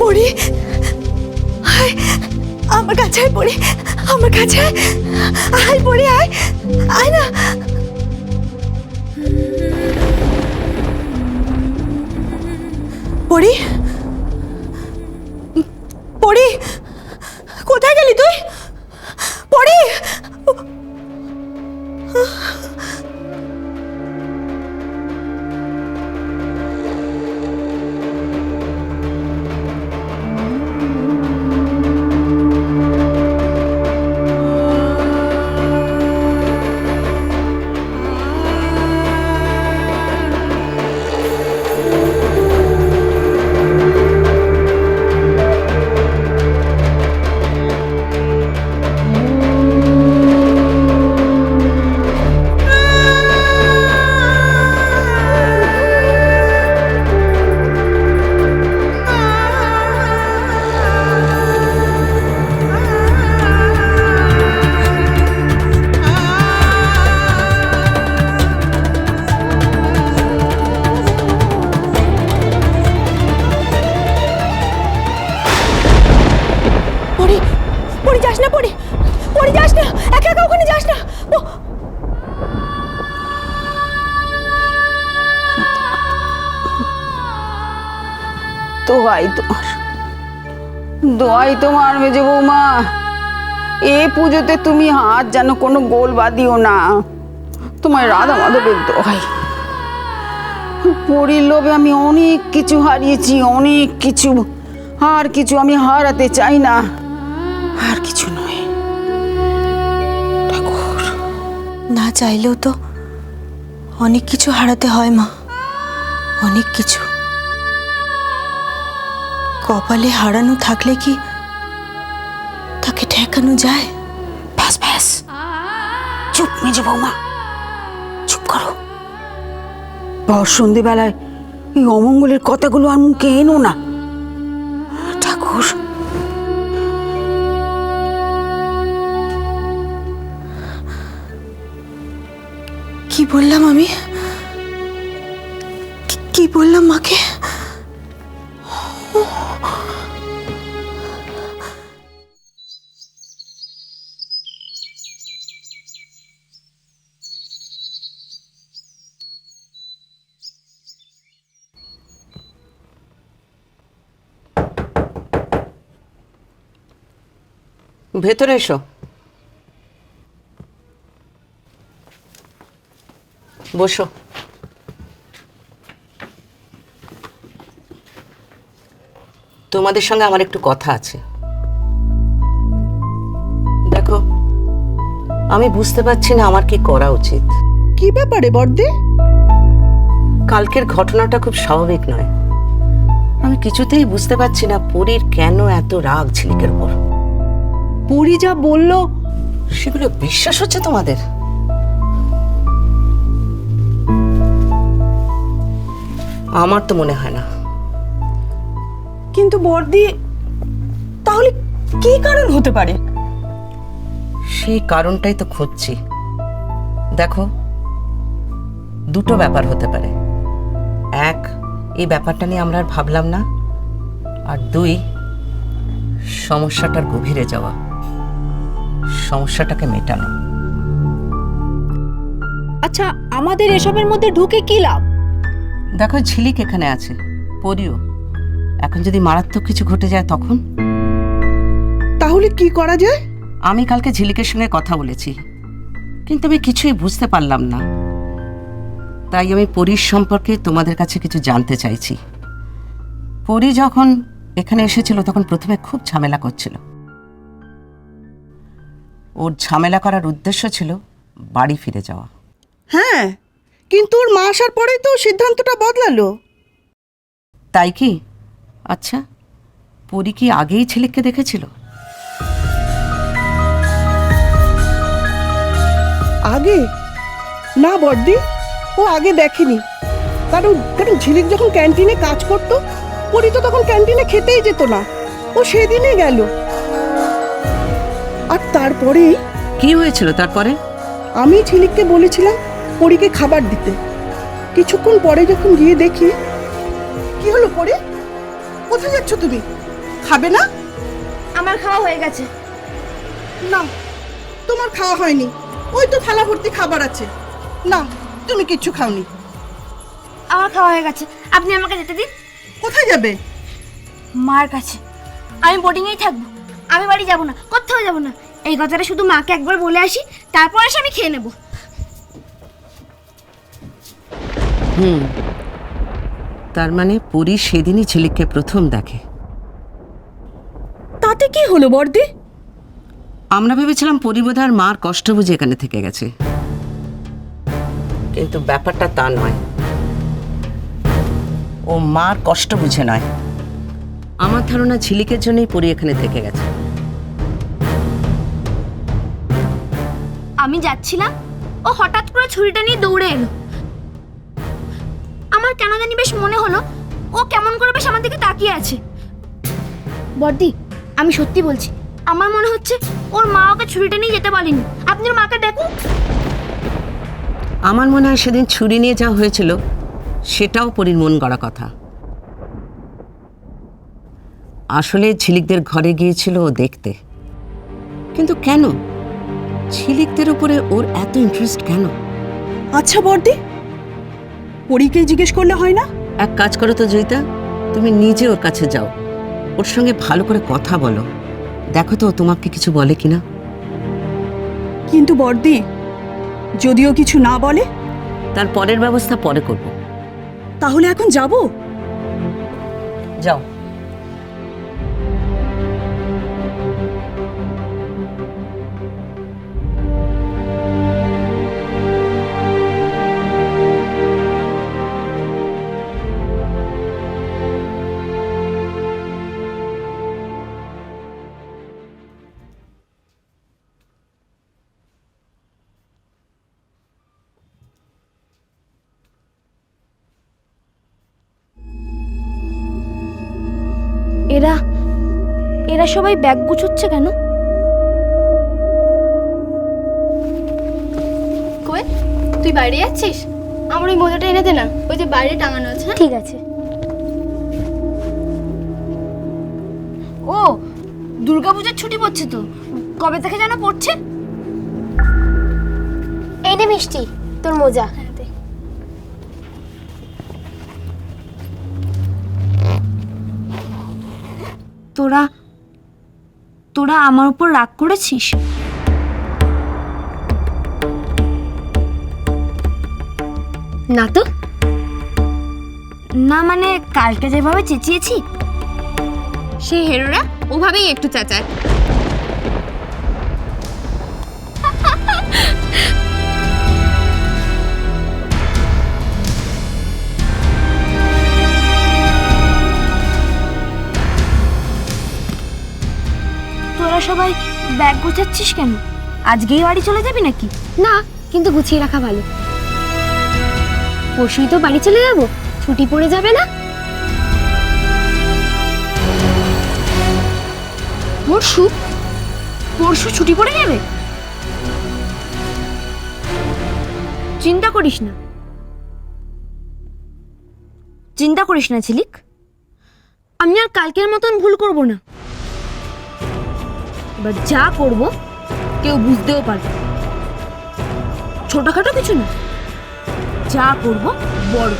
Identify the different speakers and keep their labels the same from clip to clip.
Speaker 1: পড়ি? আয়, আমার কাছে আয়, পড়ি। আমার কাছে আয়। পড়ি, আয়। আয় না। পড়ি? পড়ি? কোথায় গেলি তুই? পড়ি?
Speaker 2: দোয়াই তোমার। দোয়াই তোমার মেজে বৌমা। এ পুজোতে তুমি হাত যেন কোনো গোল বাদিও না। তোমার রাধা মাধবের দোয়াই পরির লোভে আমি অনেক কিছু হারিয়েছি, অনেক কিছু। আর কিছু আমি হারাতে চাই না। আর কিছু নয়। ঠাকুর।
Speaker 1: না চাইলেও তো অনেক কিছু হারাতে হয় মা। অনেক কিছু। কপালে হারানো থাকলে কি তাকে ঠেকানো যায়?
Speaker 2: ব্যাস ব্যাস। চুপ, মেজে বৌমা। চুপ করো। বর সন্ধেবেলায় এই অমঙ্গলের কথাগুলো আর মুখে এনো না। ঠাকুর।
Speaker 1: কি বললাম আমি? কি- কি বললাম মাকে?
Speaker 3: ভেতরে এসো। বসো। তোমাদের সঙ্গে আমার একটু কথা আছে। দেখো আমি বুঝতে পারছি না আমার কি করা উচিত।
Speaker 4: কি ব্যাপারে বর্দি?
Speaker 3: কালকের ঘটনাটা খুব স্বাভাবিক নয়। আমি কিছুতেই বুঝতে পারছি না পরীর কেন এত রাগ ঝিলিকের উপর।
Speaker 4: পুরী যা বলল
Speaker 3: সেগুলো বিশ্বাস হচ্ছে তোমাদের? আমার তো মনে হয় না।
Speaker 4: কিন্তু বর্দি তাহলে কি কারণ হতে পারে?
Speaker 3: সেই কারণটাই তো খুঁজছি। দেখো দুটো ব্যাপার হতে পারে। এক এই ব্যাপারটা নিয়ে আমরা আর ভাবলাম না। আর দুই সমস্যাটার গভীরে যাওয়া। সমস্যাটাকে মেটানো।
Speaker 5: আচ্ছা আমাদের এসবের মধ্যে ঢুকে কি লাভ?
Speaker 3: দেখো ঝিলিক এখানে আছে পরিও। এখন যদি মারাত্মক কিছু ঘটে যায় তখন?
Speaker 4: তাহলে কি করা যায়?
Speaker 3: আমি কালকে ঝিলিকের সঙ্গে কথা বলেছি কিন্তু আমি কিছুই বুঝতে পারলাম না। তাই আমি পরীর সম্পর্কে তোমাদের কাছে কিছু জানতে চাইছি। পরী যখন এখানে এসেছিল তখন প্রথমে খুব ঝামেলা করছিল। ওর ঝামেলা করার উদ্দেশ্য ছিল বাড়ি ফিরে যাওয়া।
Speaker 4: হ্যাঁ কিন্তু ওর মা আসার পরেই তো সিদ্ধান্তটা বদলালো।
Speaker 3: তাই কি? আচ্ছা পরী কি আগেই ছেলেকে দেখেছিল?
Speaker 4: আগে? না বর্দি ও আগে দেখেনি। কারণ কারণ ঝিলিক যখন ক্যান্টিনে কাজ করতো পরি তো তখন ক্যান্টিনে খেতেই যেত না। ও সেদিনে গেল। আর তারপরেই
Speaker 3: কি হয়েছিল তারপরে?
Speaker 4: আমি ঝিলিককে বলেছিলাম পরীকে খাবার দিতে। কিছুক্ষণ পরে যখন গিয়ে দেখি কি হলো পরে? কোথায় যাচ্ছ তুমি? খাবে না?
Speaker 5: আমার খাওয়া হয়ে গেছে।
Speaker 4: না তোমার খাওয়া হয়নি। ওই তো থালা ভর্তি খাবার আছে। না তুমি কিচ্ছু খাওনি।
Speaker 6: আমার খাওয়া হয়ে গেছে। আপনি আমাকে যেতে দিন।
Speaker 4: কোথায় যাবে?
Speaker 6: মার কাছে। আমি বোর্ডিংয়েই থাকব। আমি বাড়ি যাব না কোথাও যাব না। এই কথাটা শুধু মাকে একবার বলে আসি তারপর এসে আমি খেয়ে নেব।
Speaker 3: হুম। তার মানে পরি সেদিনই ঝিলিককে প্রথম দেখে।
Speaker 5: তাতে কি হলো বর্দি?
Speaker 3: আমরা ভেবেছিলাম পরিবোধার মার কষ্ট বুঝে এখানে থেকে গেছে। কিন্তু ব্যাপারটা তা নয়। ও মার কষ্ট বুঝে নয়। আমার ধারণা ঝিলিকের জন্যই পরি এখানে থেকে গেছে।
Speaker 6: আমি যাচ্ছিলাম, ও হঠাৎ করে ছুরিটা নিয়ে দৌড়ে এলো। আমার কেন জানি বেশ মনে হলো, ও কেমন করে বেশ আমার দিকে তাকিয়ে আছে। বর্দি, আমি সত্যি বলছি, আমার মনে হচ্ছে ওর মা ওকে ছুরিটা নিয়ে যেতে বলেনি। আপনি ওর মাকে দেখুন।
Speaker 3: আমার মনে হয় সেদিন ছুরি নিয়ে যাওয়া হয়েছিল, সেটাও পরির মন গড়া কথা। আসলে ঝিলিকদের ঘরে গিয়েছিল ও দেখতে। কিন্তু কেন? ঝিলিকদের উপরে ওর এত ইন্টারেস্ট কেন?
Speaker 4: আচ্ছা বর্দি পরীকে জিজ্ঞেস করলে হয় না?
Speaker 3: এক কাজ করো তো জয়িতা তুমি নিজে ওর কাছে যাও। ওর সঙ্গে ভালো করে কথা বলো। দেখো তো তোমাকে কিছু বলে কিনা।
Speaker 4: কিন্তু বর্দি যদিও কিছু না বলে
Speaker 3: তার পরের ব্যবস্থা পরে করব।
Speaker 4: তাহলে এখন যাব?
Speaker 3: যাও।
Speaker 6: এরা এরা সবাই ব্যাগ গুছোচ্ছে কেন?
Speaker 7: তুই বাইরে যাচ্ছিস? আমার ওই মোজাটা এনে দে না ওই যে বাইরে টাঙানো আছে হ্যাঁ?
Speaker 6: ঠিক আছে। ও দুর্গাপূজার ছুটি পড়ছে তো কবে থেকে যেন পড়ছে?
Speaker 7: এই নে মিষ্টি তোর মোজা।
Speaker 6: তোরা তোরা আমার উপর রাগ করেছিস?
Speaker 7: না তো।
Speaker 6: না মানে কালকে যেভাবে চেঁচিয়েছি?
Speaker 7: সেই হেরোরা ওভাবেই একটু চেঁচায়।
Speaker 6: সবাই ব্যাগ গোছাচ্ছিস কেন? আজকেই বাড়ি চলে যাবি নাকি?
Speaker 7: না, কিন্তু গুছিয়ে রাখা ভালো। পরশুই তো বাড়ি চলে যাব, ছুটি পড়ে যাবে না?
Speaker 6: পরশু? পরশু ছুটি পড়ে যাবে? চিন্তা করিস না। চিন্তা করিস না ছিলিক আমি আর কালকের মতন ভুল করব না। এবার যা করব কেউ বুঝতেও পারবে। ছোটখাটো কিছু না। যা করব বড়।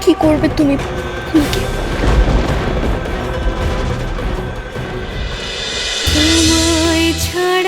Speaker 7: কি করবে তুমি? ফুলকে
Speaker 8: তোমায় ছাড়া